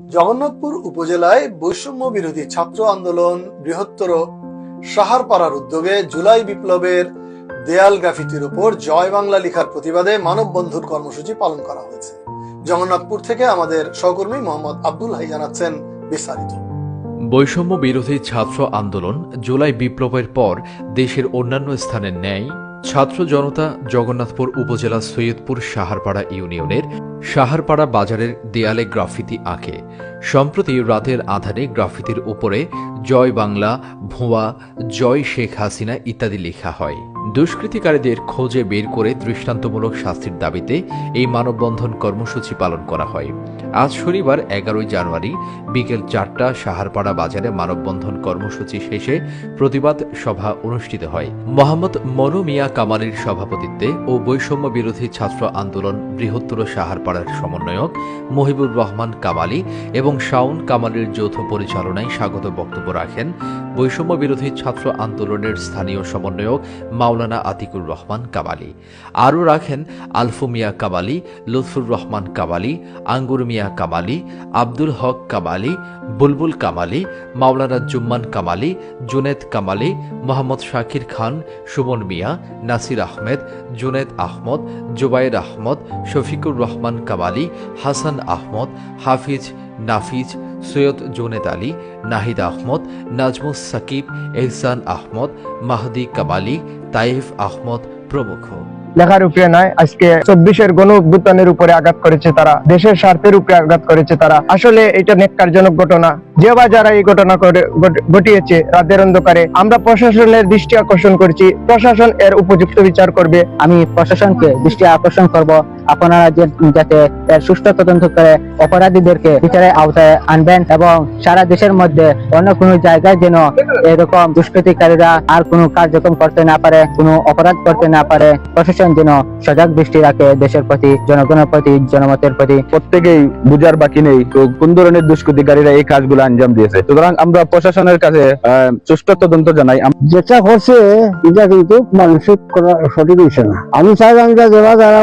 জগন্নাথপুর উপজেলায় বৈষম্য বিরোধী ছাত্র আন্দোলন বৃহত্তর। সাহারপাড়ার উদ্যোগে জুলাই বিপ্লবের দেয়াল গ্রাফিতির উপর জয় বাংলা লিখার প্রতিবাদে মানববন্ধন কর্মসূচি পালন করা হয়েছে। জগন্নাথপুর থেকে আমাদের সহকর্মী মোহাম্মদ আব্দুল হাই জানাচ্ছেন বিস্তারিত। বৈষম্য বিরোধী ছাত্র আন্দোলন জুলাই বিপ্লবের পর দেশের অন্যান্য স্থানের ন্যায় ছাত্র জনতা জগন্নাথপুর উপজেলা সৈয়দপুর সাহারপাড়া ইউনিয়নের সাহারপাড়া বাজারের দেয়ালে গ্রাফিতি আঁকে। সম্প্রতি রাতের আধারে গ্রাফিতির উপরে জয় বাংলা, ভুয়া, জয় শেখ হাসিনা ইত্যাদি লেখা হয়। দুষ্কৃতিকারীদের খোঁজে বের করে দৃষ্টান্তমূলক শাস্তির দাবিতে এই মানববন্ধন কর্মসূচি পালন করা হয়। আজ শনিবার এগারোই জানুয়ারি বিকেল চারটা সাহারপাড়া বাজারে মানববন্ধন কর্মসূচি শেষে প্রতিবাদ সভা অনুষ্ঠিত হয়। মোহাম্মদ মনু মিয়া কামালের সভাপতিত্বে ও বৈষম্য বিরোধী ছাত্র আন্দোলন বৃহত্তর সাহারপাড়ার সমন্বয়ক মহিবুর রহমান কামালি এবং শাউন কামালের যৌথ পরিচালনায় স্বাগত বক্তব্য রাখেন বৈষম্য বিরোধী ছাত্র আন্দোলনের স্থানীয় সমন্বয়ক মাওলানা আতিকুর রহমান কামালি। আরও রাখেন, আলফু মিয়া কামালি, লুৎফুর রহমান কামালি, আঙ্গুর মিয়া কামালি, আব্দুল হক কামালি, বুলবুল কামালি, মাওলানা জুম্মান কামালি, জুনেদ কামালি, মোহাম্মদ শাকির খান, সুমন মিয়া, নাসির আহমেদ, জুনেদ আহমদ, জুবাইর আহমদ, শফিকুর রহমান কামালি, হাসান আহমদ, হাফিজ নাফিজ সৈয়দ জুনেদ আলী নাহিদ আহমদ নাজমুস সাকিব এহসান আহমদ মাহদি কামালি তাইফ আহমদ প্রমুখ। লেখার উপরে নয় আজকে চব্বিশের গণ অভ্যুত্থানের উপরে আঘাত করেছে তারা দেশের স্বার্থের উপরে আঘাত করেছে তারা। আসলে এটা নেককারজনক ঘটনা। যে বা যারা এই ঘটনা করে- ঘটিয়েছে রাতের অন্ধকারে আমরা প্রশাসনের দৃষ্টি আকর্ষণ করছি। প্রশাসন এর উপযুক্ত বিচার করবে। আমি প্রশাসনকে দৃষ্টি আকর্ষণ করব। আপনারা যে যাতে সুষ্ঠু তদন্ত করে অপরাধীদেরকে বিচারের আওতায় আনবেন এবং সারা দেশের মধ্যে অন্য কোনো জায়গায় যেন এরকম দুষ্কৃতিকারীরা আর কোনো কার্যক্রম করতে না পারে কোনো অপরাধ করতে না পারে প্রশাসন যেন সজাগ দৃষ্টি রাখে দেশের প্রতি জনগণের প্রতি জনমতের প্রতি। প্রত্যেকেই বুঝার বাকি নেই তো কোন ধরনের দুষ্কৃতিকারীরা এই কাজগুলো আঞ্জাম দিয়েছে। সুতরাং আমরা প্রশাসনের কাছে সুষ্ঠু তদন্ত জানাই। যেটা করছে এটা কিন্তু মানসিক করা সঠিক হয়েছে না। আমি চাইলাম যে যারা যারা